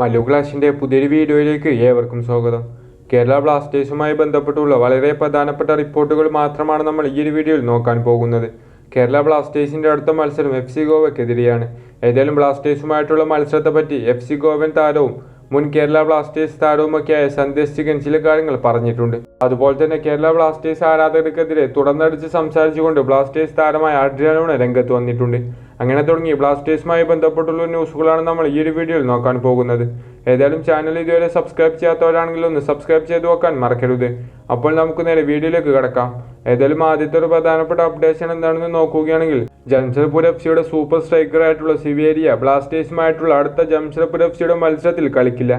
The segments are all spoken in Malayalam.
മല്ലു ക്ലാസിന്റെ പുതിയൊരു വീഡിയോയിലേക്ക് ഏവർക്കും സ്വാഗതം. കേരള ബ്ലാസ്റ്റേഴ്സുമായി ബന്ധപ്പെട്ടുള്ള വളരെ പ്രധാനപ്പെട്ട റിപ്പോർട്ടുകൾ മാത്രമാണ് നമ്മൾ ഈ ഒരു വീഡിയോയിൽ നോക്കാൻ പോകുന്നത്. കേരള ബ്ലാസ്റ്റേഴ്സിന്റെ അടുത്ത മത്സരം എഫ് സി ഗോവയ്ക്കെതിരെയാണ്. ഏതായാലും ബ്ലാസ്റ്റേഴ്സുമായിട്ടുള്ള മത്സരത്തെ പറ്റി എഫ് സി ഗോവൻ താരവും മുൻ കേരള ബ്ലാസ്റ്റേഴ്സ് താരവുമൊക്കെയായ സന്ദേശ് ചികൻ ചില കാര്യങ്ങൾ പറഞ്ഞിട്ടുണ്ട്. അതുപോലെ തന്നെ കേരള ബ്ലാസ്റ്റേഴ്സ് ആരാധകർക്കെതിരെ തുറന്നടിച്ച് സംസാരിച്ചുകൊണ്ട് ബ്ലാസ്റ്റേഴ്സ് താരമായ അഡ്രിയാനോണ് രംഗത്ത് വന്നിട്ടുണ്ട്. അങ്ങനെ തുടങ്ങി. ബ്ലാസ്റ്റേഴ്സുമായി ബന്ധപ്പെട്ടുള്ള ന്യൂസുകളാണ് നമ്മൾ ഈ ഒരു വീഡിയോയിൽ നോക്കാൻ പോകുന്നത്. ഏതായാലും ചാനൽ ഇതുവരെ സബ്സ്ക്രൈബ് ചെയ്യാത്തവരാണെങ്കിൽ ഒന്ന് സബ്സ്ക്രൈബ് ചെയ്ത് വെക്കാൻ മറക്കരുത്. അപ്പോൾ നമുക്ക് നേരെ വീഡിയോയിലേക്ക് കിടക്കാം. ഏതായാലും ആദ്യത്തെ ഒരു പ്രധാനപ്പെട്ട അപ്ഡേഷൻ എന്താണെന്ന് നോക്കുകയാണെങ്കിൽ ജംഷഡ്പൂർ എഫ് സിയുടെ സൂപ്പർ സ്ട്രൈക്കറായിട്ടുള്ള സിവേരിയ ബ്ലാസ്റ്റേഴ്സുമായിട്ടുള്ള അടുത്ത ജംഷഡ്പൂർ എഫ് സിയുടെ മത്സരത്തിൽ കളിക്കില്ല.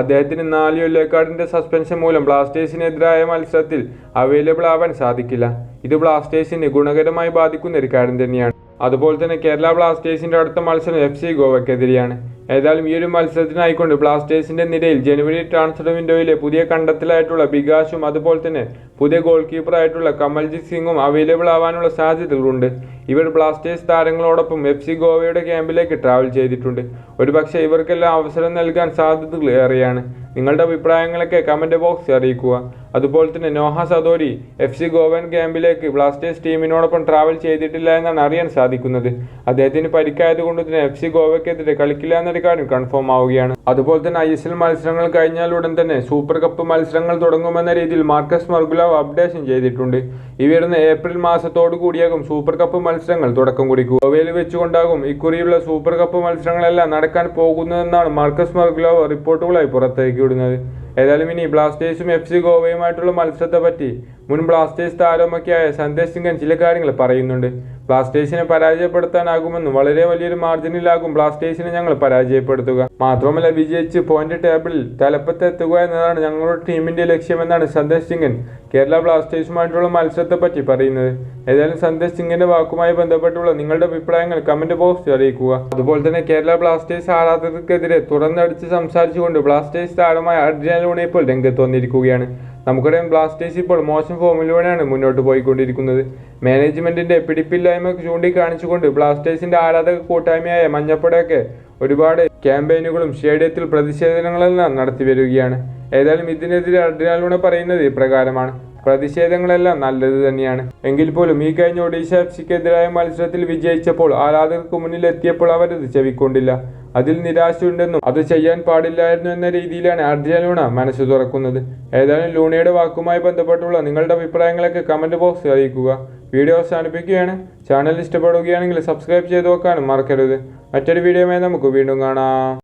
അദ്ദേഹത്തിന് നാല് യെല്ലോ കാർഡിന്റെ സസ്പെൻഷൻ മൂലം ബ്ലാസ്റ്റേഴ്സിനെതിരായ മത്സരത്തിൽ അവൈലബിൾ ആവാൻ സാധിക്കില്ല. ഇത് ബ്ലാസ്റ്റേഴ്സിന് ഗുണകരമായി ബാധിക്കുന്ന ഒരു കാര്യം തന്നെയാണ്. അതുപോലെ തന്നെ കേരള ബ്ലാസ്റ്റേഴ്സിന്റെ അടുത്ത മത്സരം എഫ് സി ഗോവയ്ക്കെതിരെയാണ്. ഏതായാലും ഈ ഒരു മത്സരത്തിനായിക്കൊണ്ട് ബ്ലാസ്റ്റേഴ്സിന്റെ നിരയിൽ ജനുവരി ട്രാൻസ്ഫർ വിൻഡോയിലെ പുതിയ കണ്ടെത്തലായിട്ടുള്ള ബികാഷും അതുപോലെ തന്നെ പുതിയ ഗോൾ കീപ്പറായിട്ടുള്ള കമൽജിത് സിംഗും അവൈലബിൾ ആവാനുള്ള സാധ്യതകളുണ്ട്. ഇവർ ബ്ലാസ്റ്റേഴ്സ് താരങ്ങളോടൊപ്പം എഫ് സി ഗോവയുടെ ക്യാമ്പിലേക്ക് ട്രാവൽ ചെയ്തിട്ടുണ്ട്. ഒരുപക്ഷെ ഇവർക്കെല്ലാം അവസരം നൽകാൻ സാധ്യതകൾ ഏറെയാണ്. നിങ്ങളുടെ അഭിപ്രായങ്ങളൊക്കെ കമന്റ് ബോക്സിൽ അറിയിക്കുക. അതുപോലെ തന്നെ Noah Sadaoui F C Goan ക്യാമ്പിലേക്ക് ബ്ലാസ്റ്റേഴ്സ് ടീമിനോടൊപ്പം ട്രാവൽ ചെയ്തിട്ടില്ല എന്നാണ് അറിയാൻ സാധിക്കുന്നത്. അദ്ദേഹത്തിന് പരിക്കായതുകൊണ്ട് തന്നെ എഫ് സി ഗോവയ്ക്കെതിരെ കളിക്കില്ല എന്നൊരു കാര്യം കൺഫേം ആവുകയാണ്. അതുപോലെ തന്നെ ഐ എസ് എൽ മത്സരങ്ങൾ കഴിഞ്ഞാൽ ഉടൻ തന്നെ സൂപ്പർ കപ്പ് മത്സരങ്ങൾ തുടങ്ങുമെന്ന രീതിയിൽ മാർക്കസ് മർഗുലാവ് അപ്ഡേഷൻ ചെയ്തിട്ടുണ്ട്. ഈ വരുന്ന ഏപ്രിൽ മാസത്തോടു കൂടിയാകും സൂപ്പർ കപ്പ് മത്സരങ്ങൾ തുടക്കം കുറിക്കുക. ഗോവയിൽ വെച്ചുകൊണ്ടാകും ഇക്കുറിയുള്ള സൂപ്പർ കപ്പ് മത്സരങ്ങളെല്ലാം നടക്കാൻ പോകുന്നതെന്നാണ് മാർക്കസ് മർഗുലാവ് റിപ്പോർട്ടുകളായി പുറത്തേക്ക് വിടുന്നത്. ഏതായാലും ഇനി ബ്ലാസ്റ്റേഴ്സും എഫ് സി ഗോവയുമായിട്ടുള്ള മത്സരത്തെ പറ്റി മുൻ ബ്ലാസ്റ്റേഴ്സ് താരമൊക്കെയായ സന്ദേശ് സിംഗൻ ചില കാര്യങ്ങൾ പറയുന്നുണ്ട്. ബ്ലാസ്റ്റേഴ്സിനെ പരാജയപ്പെടുത്താനാകുമെന്നും വളരെ വലിയൊരു മാർജിനിലാകും ബ്ലാസ്റ്റേഴ്സിനെ ഞങ്ങൾ പരാജയപ്പെടുത്തുക. മാത്രമല്ല വിജയിച്ച് പോയിന്റ് ടേബിളിൽ തലപ്പത്തെത്തുക എന്നതാണ് ഞങ്ങളുടെ ടീമിന്റെ ലക്ഷ്യമെന്നാണ് സന്ദേശ് സിംഗൻ കേരള ബ്ലാസ്റ്റേഴ്സുമായിട്ടുള്ള മത്സരത്തെ പറ്റി പറയുന്നത്. ഏതായാലും സന്ദേശ് സിംഗിന്റെ വാക്കുമായി ബന്ധപ്പെട്ടുള്ള നിങ്ങളുടെ അഭിപ്രായങ്ങൾ കമന്റ് ബോക്സിൽ അറിയിക്കുക. അതുപോലെ തന്നെ കേരള ബ്ലാസ്റ്റേഴ്സ് ആരാധകർക്കെതിരെ തുറന്നടിച്ച് സംസാരിച്ചുകൊണ്ട് ബ്ലാസ്റ്റേഴ്സ് താരമായ അഡ്രിയാൻ ലൂണ രംഗത്ത് വന്നിരിക്കുകയാണ്. നമുക്കറിയാം ബ്ലാസ്റ്റേഴ്സ് ഇപ്പോൾ മോശം ഫോമിലൂടെയാണ് മുന്നോട്ട് പോയിക്കൊണ്ടിരിക്കുന്നത്. മാനേജ്മെന്റിന്റെ പിടിപ്പില്ലായ്മ ചൂണ്ടിക്കാണിച്ചുകൊണ്ട് ബ്ലാസ്റ്റേഴ്സിന്റെ ആരാധക കൂട്ടായ്മയായ മഞ്ഞപ്പടയൊക്കെ ഒരുപാട് ക്യാമ്പയിനുകളും സ്റ്റേഡിയത്തിൽ പ്രതിഷേധങ്ങളെല്ലാം നടത്തി വരികയാണ്. ഏതായാലും ഇതിനെതിരെ അഡ്രിനാലൂടെ പറയുന്നത് ഇപ്രകാരമാണ്. പ്രതിഷേധങ്ങളെല്ലാം നല്ലത് തന്നെയാണ്. എങ്കിൽ പോലും ഈ കഴിഞ്ഞ ഒഡീഷ എഫ് സിക്കെതിരായ മത്സരത്തിൽ വിജയിച്ചപ്പോൾ ആരാധകർക്ക് മുന്നിൽ എത്തിയപ്പോൾ അവരത് ചെവിക്കൊണ്ടില്ല. അതിൽ നിരാശയുണ്ടെന്നും അത് ചെയ്യാൻ പാടില്ലായിരുന്നു എന്ന രീതിയിലാണ് അർജുന ലൂണ മനസ്സ് തുറക്കുന്നത്. ഏതായാലും ലൂണയുടെ വാക്കുമായി ബന്ധപ്പെട്ടുള്ള നിങ്ങളുടെ അഭിപ്രായങ്ങളൊക്കെ കമന്റ് ബോക്സിൽ അറിയിക്കുക. വീഡിയോ അവസാനിപ്പിക്കുകയാണ്. ചാനൽ ഇഷ്ടപ്പെടുകയാണെങ്കിൽ സബ്സ്ക്രൈബ് ചെയ്ത് നോക്കാനും മറക്കരുത്. മറ്റൊരു വീഡിയോയുമായി നമുക്ക് വീണ്ടും കാണാം.